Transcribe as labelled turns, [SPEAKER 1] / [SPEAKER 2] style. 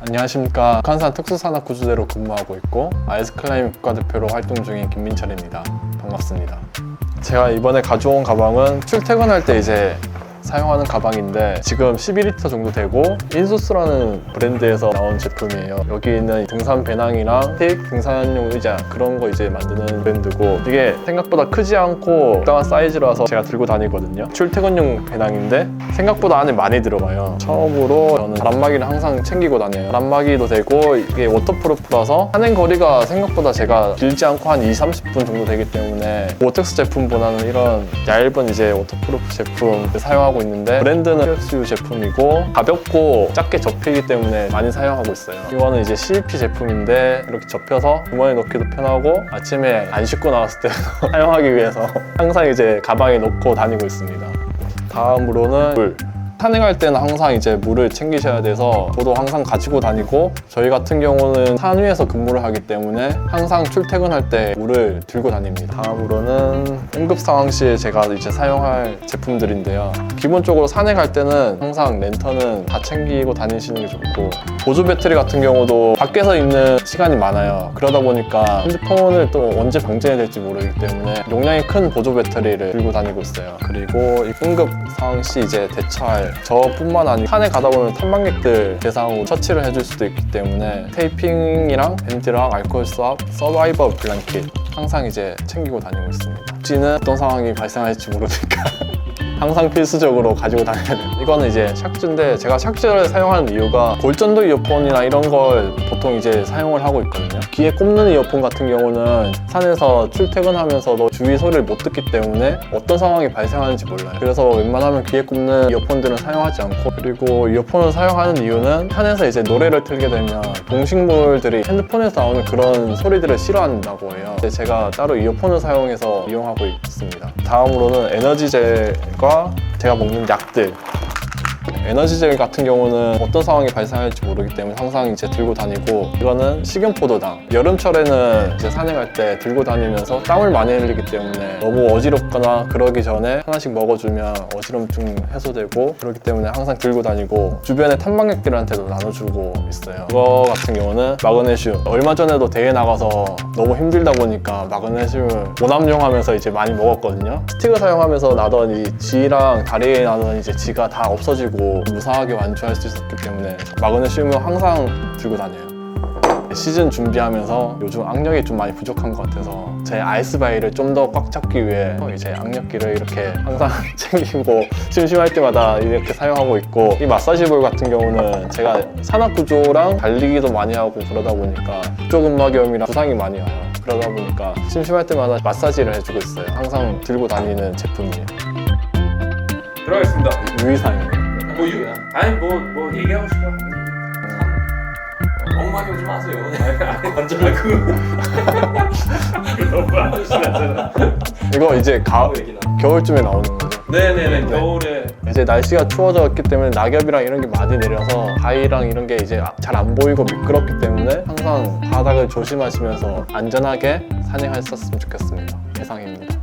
[SPEAKER 1] 안녕하십니까. 북한산 특수산업구조대로 근무하고 있고 아이스클라임 국가대표로 활동 중인 김민철입니다. 반갑습니다. 제가 이번에 가져온 가방은 출퇴근할 때 이제 사용하는 가방인데 지금 12리터 정도 되고 인소스라는 브랜드에서 나온 제품이에요. 여기 있는 등산 배낭이랑 테이프 등산용 의자 그런 거 이제 만드는 브랜드고 이게 생각보다 크지 않고 적당한 사이즈라서 제가 들고 다니거든요. 출퇴근용 배낭인데 생각보다 안에 많이 들어가요. 처음으로 저는 바람막이를 항상 챙기고 다녀요. 바람막이도 되고 이게 워터프루프라서 산행 거리가 생각보다 제가 길지 않고 한 2, 30분 정도 되기 때문에 보텍스 제품보다는 이런 얇은 이제 워터프루프 제품 사용하고 있는데 브랜드는 PSU 제품이고 가볍고 작게 접히기 때문에 많이 사용하고 있어요. 이거는 이제 CEP 제품인데 이렇게 접혀서 주머니에 넣기도 편하고 아침에 안 씻고 나왔을 때 사용하기 위해서 항상 이제 가방에 넣고 다니고 있습니다. 다음으로는 물. 산행할 때는 항상 이제 물을 챙기셔야 돼서 저도 항상 가지고 다니고 저희 같은 경우는 산 위에서 근무를 하기 때문에 항상 출퇴근할 때 물을 들고 다닙니다. 다음으로는 응급 상황 시에 제가 이제 사용할 제품들인데요. 기본적으로 산행할 때는 항상 랜턴은 다 챙기고 다니시는 게 좋고 보조 배터리 같은 경우도 밖에서 있는 시간이 많아요. 그러다 보니까 핸드폰을 또 언제 방전해야 될지 모르기 때문에 용량이 큰 보조 배터리를 들고 다니고 있어요. 그리고 이 응급 상황 시 이제 대처할 저뿐만 아니라 산에 가다 보면 탐방객들 대상으로 처치를 해줄 수도 있기 때문에 테이핑이랑 밴드랑 알코올 수압, 서바이버 블랑킷 항상 이제 챙기고 다니고 있습니다. 혹시는 어떤 상황이 발생할지 모르니까 항상 필수적으로 가지고 다녀야 돼요. 이거는 이제 샥즈인데 제가 샥즈를 사용하는 이유가 골전도 이어폰이나 이런 걸 보통 이제 사용을 하고 있거든요. 귀에 꼽는 이어폰 같은 경우는 산에서 출퇴근하면서도 주위 소리를 못 듣기 때문에 어떤 상황이 발생하는지 몰라요. 그래서 웬만하면 귀에 꼽는 이어폰들은 사용하지 않고 그리고 이어폰을 사용하는 이유는 산에서 이제 노래를 틀게 되면 동식물들이 핸드폰에서 나오는 그런 소리들을 싫어한다고 해요. 제가 따로 이어폰을 사용해서 이용하고 있습니다. 다음으로는 에너지젤과 제가 먹는 약들 에너지젤 같은 경우는 어떤 상황이 발생할지 모르기 때문에 항상 이제 들고 다니고 이거는 식용포도당. 여름철에는 이제 산행할 때 들고 다니면서 땀을 많이 흘리기 때문에 너무 어지럽거나 그러기 전에 하나씩 먹어주면 어지럼증 해소되고 그렇기 때문에 항상 들고 다니고 주변에 탐방객들한테도 나눠주고 있어요. 이거 같은 경우는 마그네슘. 얼마 전에도 대회 나가서 너무 힘들다 보니까 마그네슘을 오남용 하면서 이제 많이 먹었거든요. 스틱을 사용하면서 나던 이 지랑 다리에 나던 이제 지가 다 없어지고 무사하게 완주할 수 있었기 때문에 마그네슘을 항상 들고 다녀요. 시즌 준비하면서 요즘 악력이 좀 많이 부족한 것 같아서 제 아이스바이를 좀 더 꽉 잡기 위해 이제 악력기를 이렇게 항상 챙기고 심심할 때마다 이렇게 사용하고 있고 이 마사지볼 같은 경우는 제가 산악구조랑 달리기도 많이 하고 그러다 보니까 북조근막염이랑 부상이 많이 와요. 그러다 보니까 심심할 때마다 마사지를 해주고 있어요. 항상 들고 다니는 제품이에요.
[SPEAKER 2] 들어가겠습니다.
[SPEAKER 1] 유의사항이에요.
[SPEAKER 2] 아니 뭐 뭐 얘기하고 싶어.
[SPEAKER 3] 엉망이 오지 마세요.
[SPEAKER 2] 아니 완전 그 너무 아시잖아.
[SPEAKER 1] 이거 이제 가,
[SPEAKER 3] 얘기나.
[SPEAKER 1] 겨울쯤에 나오는 거죠.
[SPEAKER 2] 네네네 겨울에
[SPEAKER 1] 이제 날씨가 추워졌기 때문에 낙엽이랑 이런 게 많이 내려서 바위랑 이런 게 이제 잘 안 보이고 미끄럽기 때문에 항상 바닥을 조심하시면서 안전하게 산행하셨으면 좋겠습니다. 해상입니다.